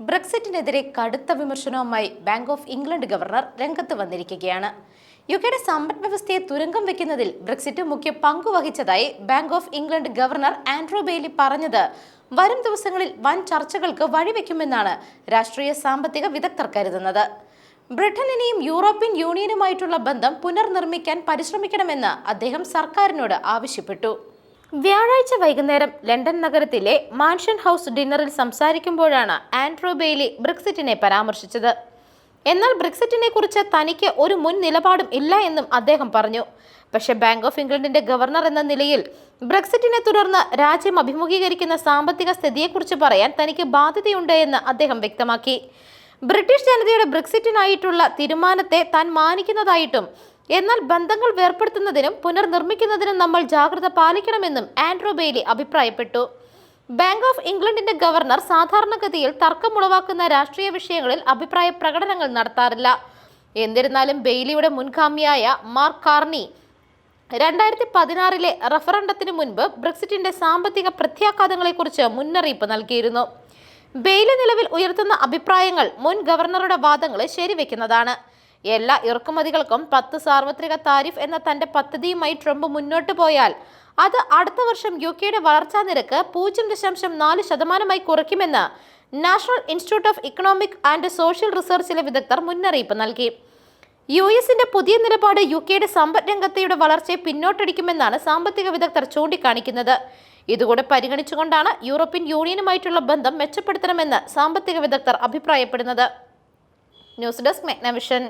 ബ്രെക്സിറ്റിനെതിരെ കടുത്ത വിമർശനവുമായി bank of England governor രംഗത്ത് വന്നിരിക്കുകയാണ്. യു കെയുടെ സമ്പദ് വ്യവസ്ഥയെ തുരങ്കം വെക്കുന്നതിൽ ബ്രെക്സിറ്റ് മുഖ്യ പങ്കുവഹിച്ചതായി Bank of England governor Andrew Bailey പറഞ്ഞത്. വരും ദിവസങ്ങളിൽ വൻ ചർച്ചകൾക്ക് വഴിവെക്കുമെന്നാണ് രാഷ്ട്രീയ സാമ്പത്തിക വിദഗ്ധർ കരുതുന്നത്. ബ്രിട്ടനിനെയും യൂറോപ്യൻ യൂണിയനുമായിട്ടുള്ള ബന്ധം പുനർനിർമ്മിക്കാൻ പരിശ്രമിക്കണമെന്ന് അദ്ദേഹം സർക്കാരിനോട് ആവശ്യപ്പെട്ടു. വ്യാഴാഴ്ച വൈകുന്നേരം ലണ്ടൻ നഗരത്തിലെ മാൻഷൻ ഹൗസ് ഡിന്നറിൽ സംസാരിക്കുമ്പോഴാണ് ആൻഡ്രോ ബെയ്ലി ബ്രിക്സിറ്റിനെ പരാമർശിച്ചത്. എന്നാൽ ബ്രിക്സിറ്റിനെ കുറിച്ച് തനിക്ക് ഒരു മുൻ നിലപാടും ഇല്ല എന്നും അദ്ദേഹം പറഞ്ഞു. പക്ഷേ ബാങ്ക് ഓഫ് ഇംഗ്ലണ്ടിന്റെ ഗവർണർ എന്ന നിലയിൽ ബ്രക്സിറ്റിനെ തുടർന്ന് രാജ്യം അഭിമുഖീകരിക്കുന്ന സാമ്പത്തിക സ്ഥിതിയെക്കുറിച്ച് പറയാൻ തനിക്ക് ബാധ്യതയുണ്ട് എന്ന് അദ്ദേഹം വ്യക്തമാക്കി. ബ്രിട്ടീഷ് ജനതയുടെ ബ്രിക്സിറ്റിനായിട്ടുള്ള തീരുമാനത്തെ താൻ മാനിക്കുന്നതായിട്ടും എന്നാൽ ബന്ധങ്ങൾ വേർപ്പെടുത്തുന്നതിനും പുനർനിർമ്മിക്കുന്നതിനും നമ്മൾ ജാഗ്രത പാലിക്കണമെന്നും ആൻഡ്രോ ബെയ്ലി അഭിപ്രായപ്പെട്ടു. ബാങ്ക് ഓഫ് ഇംഗ്ലണ്ടിന്റെ ഗവർണർ സാധാരണഗതിയിൽ തർക്കമുളവാക്കുന്ന രാഷ്ട്രീയ വിഷയങ്ങളിൽ അഭിപ്രായ പ്രകടനങ്ങൾ നടത്താറില്ല. എന്നിരുന്നാലും ബെയ്ലിയുടെ മുൻഗാമിയായ മാർക്ക് കാർണി രണ്ടായിരത്തി പതിനാറിലെ റഫറണ്ടത്തിന് മുൻപ് ബ്രെക്സിറ്റിന്റെ സാമ്പത്തിക പ്രത്യാഘാതങ്ങളെക്കുറിച്ച് മുന്നറിയിപ്പ് നൽകിയിരുന്നു. ബെയ്ലി നിലവിൽ ഉയർത്തുന്ന അഭിപ്രായങ്ങൾ മുൻ ഗവർണറുടെ വാദങ്ങളെ ശരിവെക്കുന്നതാണ്. എല്ലാ ഇറക്കുമതികൾക്കും പത്ത് സാർവത്രിക താരിഫ് എന്ന തന്റെ പദ്ധതിയുമായി ട്രംപ് മുന്നോട്ട് പോയാൽ അത് അടുത്ത വർഷം യു കെയുടെ വളർച്ചാ നിരക്ക് പൂജ്യം ദശാംശം നാല് ശതമാനമായി കുറയ്ക്കുമെന്ന് National Institute of Economic and Social റിസർച്ചിലെ വിദഗ്ധർ മുന്നറിയിപ്പ് നൽകി. യു എസിന്റെ പുതിയ നിലപാട് യു കെയുടെ സമ്പദ് രംഗത്തെയുടെ വളർച്ചയെ പിന്നോട്ടടിക്കുമെന്നാണ് സാമ്പത്തിക വിദഗ്ധർ ചൂണ്ടിക്കാണിക്കുന്നത്. ഇതുകൂടെ പരിഗണിച്ചുകൊണ്ടാണ് യൂറോപ്യൻ യൂണിയനുമായിട്ടുള്ള ബന്ധം മെച്ചപ്പെടുത്തണമെന്ന് സാമ്പത്തിക വിദഗ്ധർ അഭിപ്രായപ്പെടുന്നത്. News desk Magnavision.